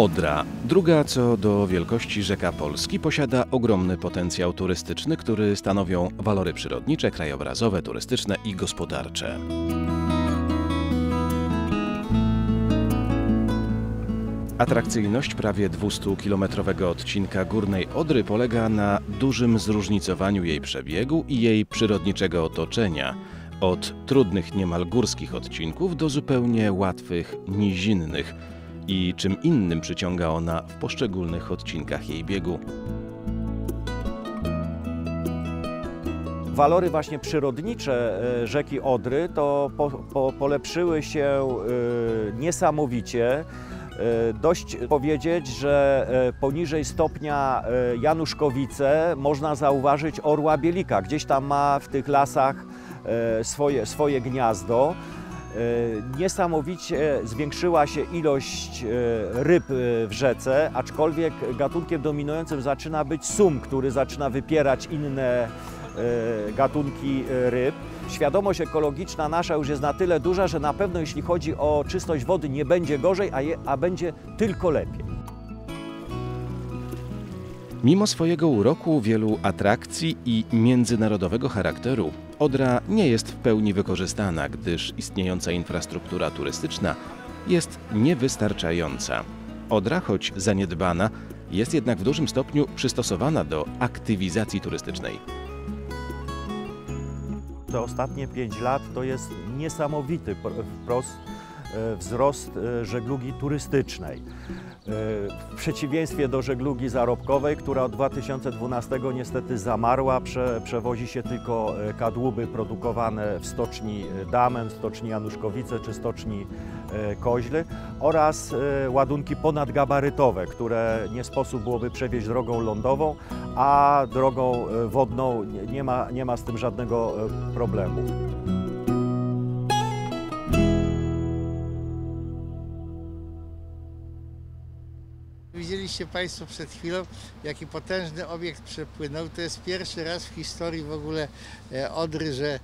Odra, druga co do wielkości rzeka Polski, posiada ogromny potencjał turystyczny, który stanowią walory przyrodnicze, krajobrazowe, turystyczne i gospodarcze. Atrakcyjność prawie 200-kilometrowego odcinka Górnej Odry polega na dużym zróżnicowaniu jej przebiegu i jej przyrodniczego otoczenia. Od trudnych niemal górskich odcinków do zupełnie łatwych, nizinnych i czym innym przyciąga ona w poszczególnych odcinkach jej biegu. Walory właśnie przyrodnicze e, rzeki Odry to po, po, polepszyły się e, niesamowicie. E, Dość powiedzieć, że poniżej stopnia Januszkowice można zauważyć orła bielika. Gdzieś tam ma w tych lasach swoje, swoje gniazdo. E, Niesamowicie zwiększyła się ilość e, ryb e, w rzece, aczkolwiek gatunkiem dominującym zaczyna być sum, który zaczyna wypierać inne gatunki ryb. Świadomość ekologiczna nasza już jest na tyle duża, że na pewno jeśli chodzi o czystość wody nie będzie gorzej, a, je, a będzie tylko lepiej. Mimo swojego uroku, wielu atrakcji i międzynarodowego charakteru, Odra nie jest w pełni wykorzystana, gdyż istniejąca infrastruktura turystyczna jest niewystarczająca. Odra, choć zaniedbana, jest jednak w dużym stopniu przystosowana do aktywizacji turystycznej. Te ostatnie 5 lat to jest niesamowity pr- wprost wzrost e, żeglugi turystycznej. E, W przeciwieństwie do żeglugi zarobkowej, która od 2012 niestety zamarła, prze, przewozi się tylko e, kadłuby produkowane w stoczni e, Damen, stoczni Januszkowice czy stoczni e, Koźly oraz e, ładunki ponadgabarytowe, które nie sposób byłoby przewieźć drogą lądową, a drogą e, wodną nie- ma, nie ma z tym żadnego e, problemu. Widzieliście Państwo przed chwilą, jaki potężny obiekt przepłynął. To jest pierwszy raz w historii w ogóle e, Odry, że e,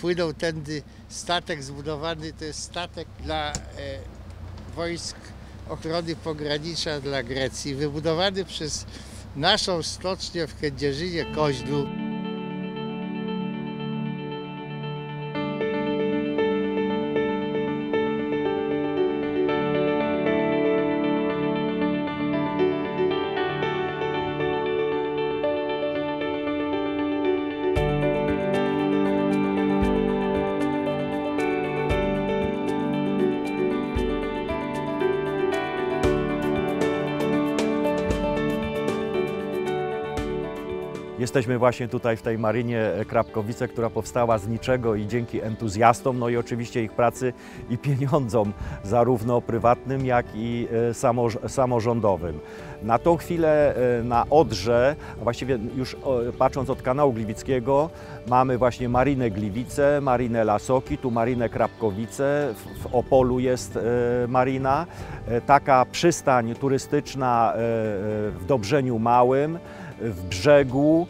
płynął tędy statek zbudowany. To jest statek dla e, wojsk ochrony pogranicza dla Grecji, wybudowany przez naszą stocznię w Kędzierzynie Koźlu. Jesteśmy właśnie tutaj w tej marynie Krapkowice, która powstała z niczego i dzięki entuzjastom, no i oczywiście ich pracy i pieniądzom, zarówno prywatnym, jak i e, samorz- samorządowym. Na tą chwilę e, na Odrze, a właściwie już patrząc od kanału Gliwickiego, mamy właśnie Marinę Gliwice, Marinę Lasoki, tu Marinę Krapkowice, w, Opolu jest e, marina, e, taka przystań turystyczna w Dobrzeniu Małym, w Brzegu,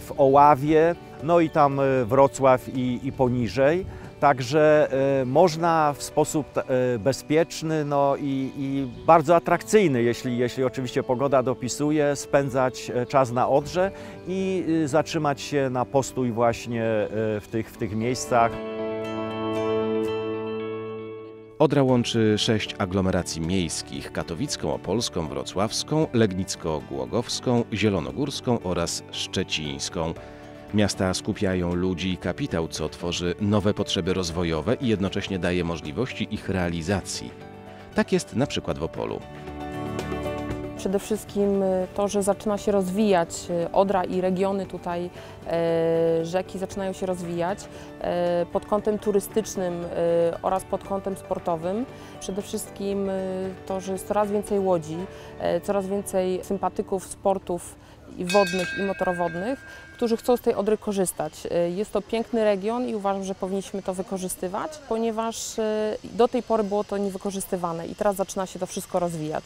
w Oławie, no i tam Wrocław i, i poniżej. Także e, można w sposób e, bezpieczny no i, i bardzo atrakcyjny, jeśli, jeśli oczywiście pogoda dopisuje, spędzać e, czas na Odrze i zatrzymać się na postój właśnie w tych, w tych miejscach. Odra łączy sześć aglomeracji miejskich: katowicką, opolską, wrocławską, legnicko-głogowską, zielonogórską oraz szczecińską. Miasta skupiają ludzi i kapitał, co tworzy nowe potrzeby rozwojowe i jednocześnie daje możliwości ich realizacji. Tak jest na przykład w Opolu. Przede wszystkim y, to, że zaczyna się rozwijać y, Odra i regiony tutaj e, rzeki zaczynają się rozwijać e, pod kątem turystycznym e, oraz pod kątem sportowym. Przede wszystkim to, że jest coraz więcej łodzi, e, coraz więcej sympatyków sportów wodnych i motorowodnych, którzy chcą z tej Odry korzystać. E, Jest to piękny region i uważam, że powinniśmy to wykorzystywać, ponieważ e, do tej pory było to niewykorzystywane i teraz zaczyna się to wszystko rozwijać.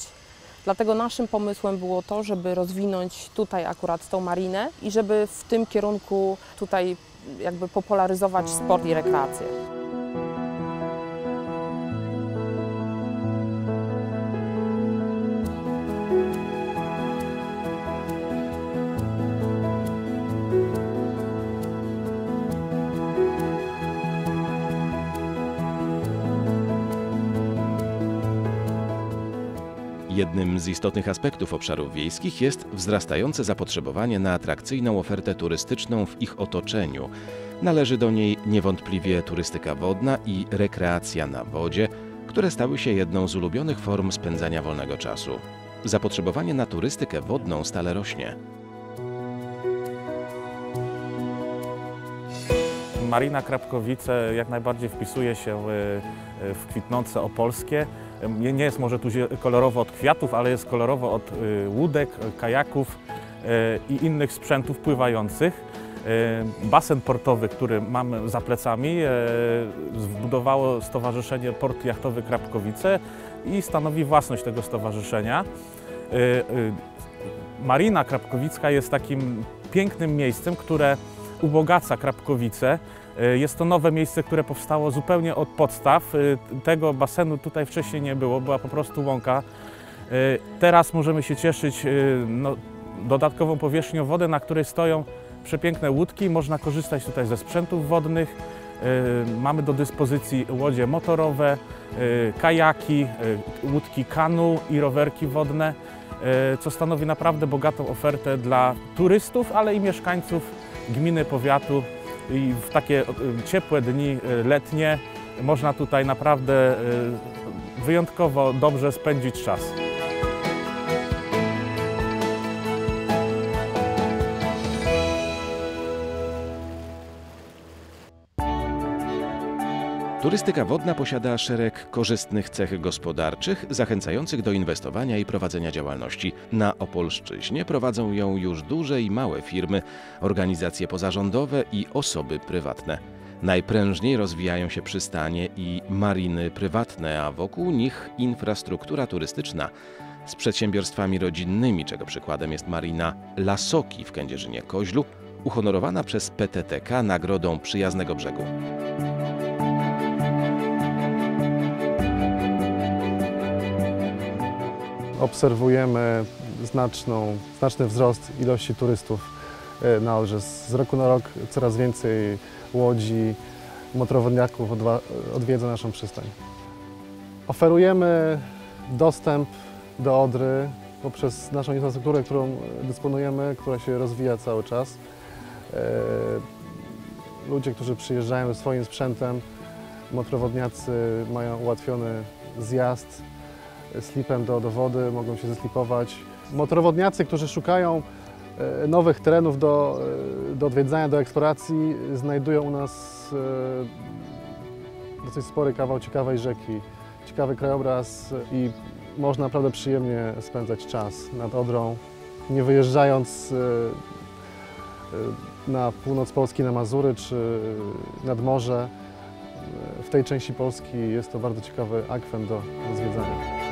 Dlatego naszym pomysłem było to, żeby rozwinąć tutaj akurat tą marinę i żeby w tym kierunku tutaj jakby popularyzować sport i rekreację. Jednym z istotnych aspektów obszarów wiejskich jest wzrastające zapotrzebowanie na atrakcyjną ofertę turystyczną w ich otoczeniu. Należy do niej niewątpliwie turystyka wodna i rekreacja na wodzie, które stały się jedną z ulubionych form spędzania wolnego czasu. Zapotrzebowanie na turystykę wodną stale rośnie. Marina Krapkowice jak najbardziej wpisuje się w kwitnące opolskie. Nie jest może tu kolorowo od kwiatów, ale jest kolorowo od y, łódek, kajaków y, i innych sprzętów pływających. Y, Basen portowy, który mamy za plecami, zbudowało Stowarzyszenie Port Jachtowy Krapkowice i stanowi własność tego stowarzyszenia. Marina Krapkowicka jest takim pięknym miejscem, które ubogaca Krapkowice. Y, Jest to nowe miejsce, które powstało zupełnie od podstaw. Y, Tego basenu tutaj wcześniej nie było, była po prostu łąka. Y, Teraz możemy się cieszyć no, dodatkową powierzchnią wody, na której stoją przepiękne łódki. Można korzystać tutaj ze sprzętów wodnych. Mamy do dyspozycji łodzie motorowe, kajaki, łódki kanu i rowerki wodne, co stanowi naprawdę bogatą ofertę dla turystów, ale i mieszkańców gminy, powiatu. I w takie y, ciepłe dni y, letnie można tutaj naprawdę y, wyjątkowo dobrze spędzić czas. Turystyka wodna posiada szereg korzystnych cech gospodarczych, zachęcających do inwestowania i prowadzenia działalności. Na Opolszczyźnie prowadzą ją już duże i małe firmy, organizacje pozarządowe i osoby prywatne. Najprężniej rozwijają się przystanie i mariny prywatne, a wokół nich infrastruktura turystyczna z przedsiębiorstwami rodzinnymi, czego przykładem jest marina Lasoki w Kędzierzynie-Koźlu, uhonorowana przez PTTK nagrodą Przyjaznego Brzegu. Obserwujemy znaczną, znaczny wzrost ilości turystów e, na Odrze. Z roku na rok coraz więcej łodzi, motorowodniaków odwiedza naszą przystań. Oferujemy dostęp do Odry poprzez naszą infrastrukturę, którą dysponujemy, która się rozwija cały czas. E, Ludzie, którzy przyjeżdżają swoim sprzętem, motorowodniacy mają ułatwiony zjazd slipem do, do wody, mogą się zeslipować. Motorowodniacy, którzy szukają e, nowych terenów do, e, do odwiedzania, do eksploracji, znajdują u nas e, dosyć spory kawał ciekawej rzeki, ciekawy krajobraz i można naprawdę przyjemnie spędzać czas nad Odrą, nie wyjeżdżając na północ Polski, na Mazury czy nad morze. W tej części Polski jest to bardzo ciekawy akwen do zwiedzania.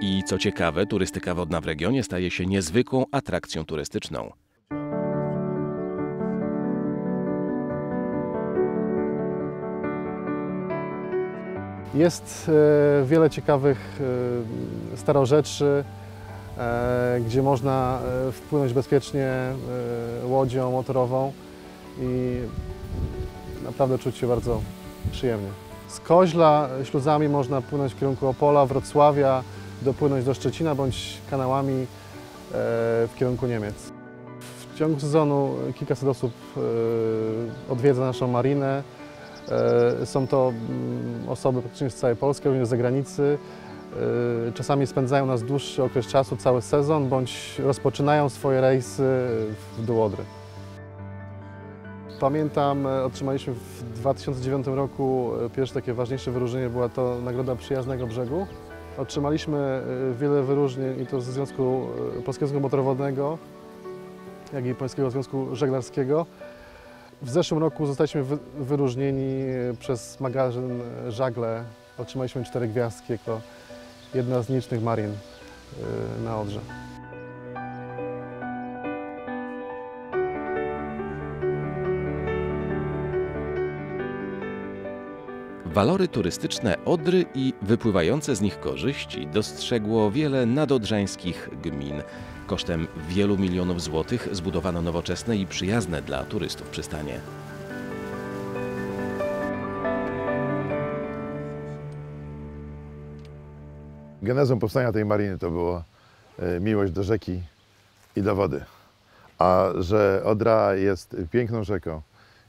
I co ciekawe, turystyka wodna w regionie staje się niezwykłą atrakcją turystyczną. Jest e, wiele ciekawych e, starorzeczy, e, gdzie można wpłynąć bezpiecznie łodzią motorową i naprawdę czuć się bardzo przyjemnie. Z Koźla śluzami można płynąć w kierunku Opola, Wrocławia, dopłynąć do Szczecina bądź kanałami e, w kierunku Niemiec. W ciągu sezonu kilkaset osób e, odwiedza naszą marinę. E, Są to mm, osoby praktycznie z całej Polski, również z zagranicy. Czasami spędzają nas dłuższy okres czasu, cały sezon, bądź rozpoczynają swoje rejsy w dół Odry. Pamiętam, otrzymaliśmy w 2009 roku pierwsze takie ważniejsze wyróżnienie, była to Nagroda Przyjaznego Brzegu. Otrzymaliśmy e, wiele wyróżnień i to ze Związku e, Polskiego Związku Motorowodnego, jak i Polskiego Związku Żeglarskiego. W zeszłym roku zostaliśmy wy- wyróżnieni przez magazyn Żagle. Otrzymaliśmy cztery gwiazdki jako jedna z nielicznych marin y, na Odrze. Walory turystyczne Odry i wypływające z nich korzyści dostrzegło wiele nadodrzańskich gmin. Kosztem wielu milionów złotych zbudowano nowoczesne i przyjazne dla turystów przystanie. Genezą powstania tej mariny to była e, miłość do rzeki i do wody. A że Odra jest piękną rzeką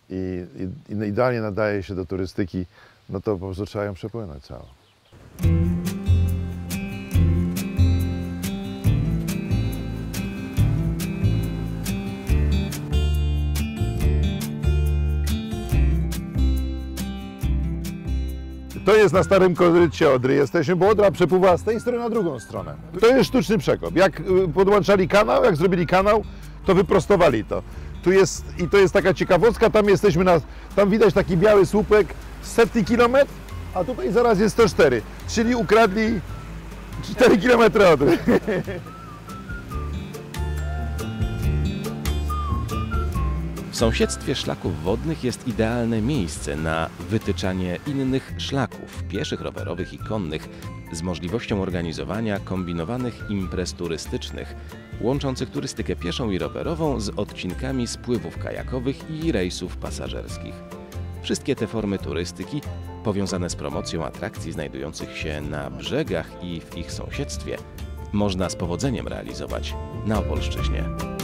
i idealnie nadaje się do turystyki, no to po prostu trzeba ją przepłynąć całą. To jest na starym korycie Odry jesteśmy, bo Odra przepływa z tej strony na drugą stronę. To jest sztuczny przekop. Jak y, podłączali kanał, jak zrobili kanał, to wyprostowali to. Tu jest, i to jest taka ciekawostka, tam jesteśmy na, tam widać taki biały słupek setny kilometr, a tutaj zaraz jest 104, czyli ukradli 4 kilometry Odry. W sąsiedztwie szlaków wodnych jest idealne miejsce na wytyczanie innych szlaków pieszych, rowerowych i konnych z możliwością organizowania kombinowanych imprez turystycznych łączących turystykę pieszą i rowerową z odcinkami spływów kajakowych i rejsów pasażerskich. Wszystkie te formy turystyki powiązane z promocją atrakcji znajdujących się na brzegach i w ich sąsiedztwie można z powodzeniem realizować na Opolszczyźnie.